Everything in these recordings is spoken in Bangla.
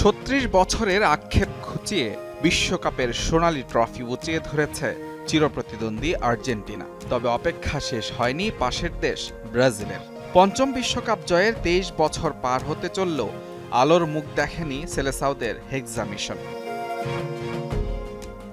ছত্রিশ বছরের আক্ষেপ খুঁচিয়ে বিশ্বকাপের সোনালি ট্রফি উঁচিয়ে ধরেছে চিরপ্রতিদ্বন্দ্বী আর্জেন্টিনা। তবে অপেক্ষা শেষ হয়নি পাশের দেশ ব্রাজিলের। পঞ্চম বিশ্বকাপ জয়ের তেইশ বছর পার হতে চলল আলোর মুখ দেখেনি সেলেসাউদের হেক্সা মিশন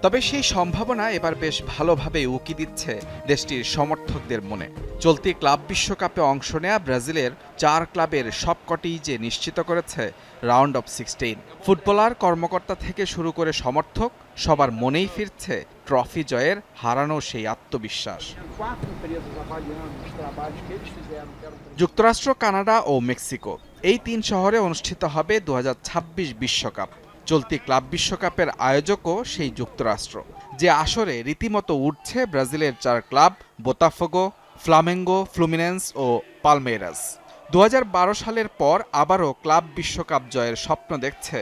তবে সেই সম্ভাবনা এবার বেশ ভালোভাবে উকি দিচ্ছে দেশটির সমর্থকদের মনে। চলতি ক্লাব বিশ্বকাপে অংশ নেয়া ব্রাজিলের চার ক্লাবের সবকটিই যে নিশ্চিত করেছে রাউন্ড অফ সিক্সটিন। ফুটবলার কর্মকর্তা থেকে শুরু করে সমর্থক সবার মনেই ফিরছে ট্রফি জয়ের হারানো সেই আত্মবিশ্বাস। যুক্তরাষ্ট্র, কানাডা ও মেক্সিকো এই তিন শহরে অনুষ্ঠিত হবে দু বিশ্বকাপ। চলতি ক্লাব বিশ্বকাপের আয়োজকও সেই যুক্তরাষ্ট্র। যে আসরে রীতিমতো উঠছে ব্রাজিলের চার ক্লাব, বোতাফোগো, ফ্লামেঙ্গো, ফ্লুমিনেন্স ও পালমেরাস দু হাজার বারো সালের পর আবারও ক্লাব বিশ্বকাপ জয়ের স্বপ্ন দেখছে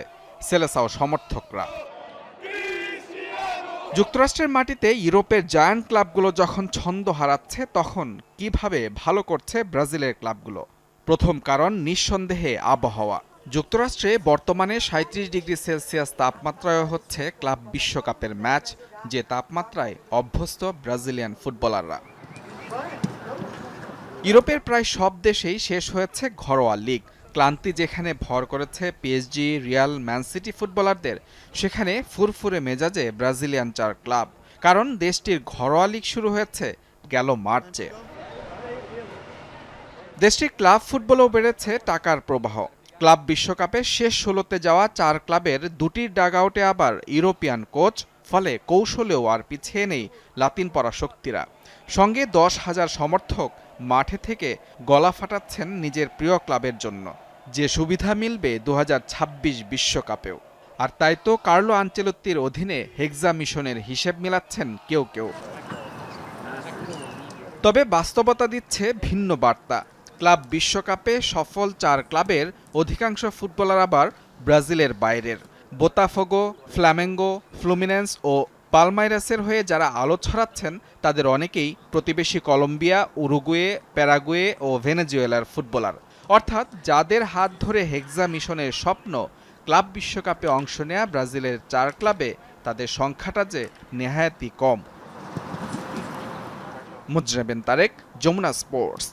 সেলেসাও সমর্থকরা। যুক্তরাষ্ট্রের মাটিতে ইউরোপের জায়ান্ট ক্লাবগুলো যখন ছন্দ হারাচ্ছে, তখন কীভাবে ভালো করছে ব্রাজিলের ক্লাবগুলো? প্রথম কারণ নিঃসন্দেহে আবহাওয়া। যুক্তরাষ্ট্রে বর্তমানে সাঁত্রিশ ডিগ্রি সেলসিয়াস তাপমাত্রায় হচ্ছে ক্লাব বিশ্বকাপের ম্যাচ, যে তাপমাত্রায় অভ্যস্ত ব্রাজিলিয়ান ফুটবলাররা। ইউরোপের প্রায় সব দেশেই শেষ হয়েছে ঘরোয়া লিগ। ক্লান্তি যেখানে ভর করেছে পিএসজি, রিয়াল, ম্যান সিটি ফুটবলারদের, সেখানে ফুরফুরে মেজাজে ব্রাজিলিয়ান চার ক্লাব। কারণ দেশটির ঘরোয়া লিগ শুরু হয়েছে গেল মার্চে। দেশটির ক্লাব ফুটবলেও বেড়েছে টাকার প্রবাহ। ক্লাব বিশ্বকাপে শেষ ষোলোতে যাওয়া চার ক্লাবের দুটির ডাগআউটে আবার ইউরোপিয়ান কোচ, ফলে কৌশলেও আর পিছিয়ে নেই লাতিন পরা শক্তিরা সঙ্গে দশ হাজার সমর্থক মাঠে থেকে গলা ফাটাচ্ছেন নিজের প্রিয় ক্লাবের জন্য। যে সুবিধা মিলবে দু বিশ্বকাপেও। আর তাই তো কার্লো আঞ্চেলত্তির অধীনে হেক্সা মিশনের হিসেব মিলাচ্ছেন কেউ কেউ। তবে বাস্তবতা দিচ্ছে ভিন্ন বার্তা। ক্লাব বিশ্বকাপে সফল চার ক্লাবের অধিকাংশ ফুটবলার আবার ব্রাজিলের বাইরের। বোতাফোগো ফ্ল্যামেঙ্গো ফ্লুমিনেন্স ও পালমাইরাসের হয়ে যারা আলো ছড়াচ্ছেন, তাদের অনেকেই প্রতিবেশী কলম্বিয়া, উরুগুয়ে, প্যারাগুয়ে ও ভেনেজুয়েলার ফুটবলার। অর্থাৎ যাদের হাত ধরে হেক্সা মিশনের স্বপ্ন, ক্লাব বিশ্বকাপে অংশ নেয়া ব্রাজিলের চার ক্লাবে তাদের সংখ্যাটা যে নেহায়াতি কম। মুজরেবেন তারেক, যমুনা স্পোর্টস।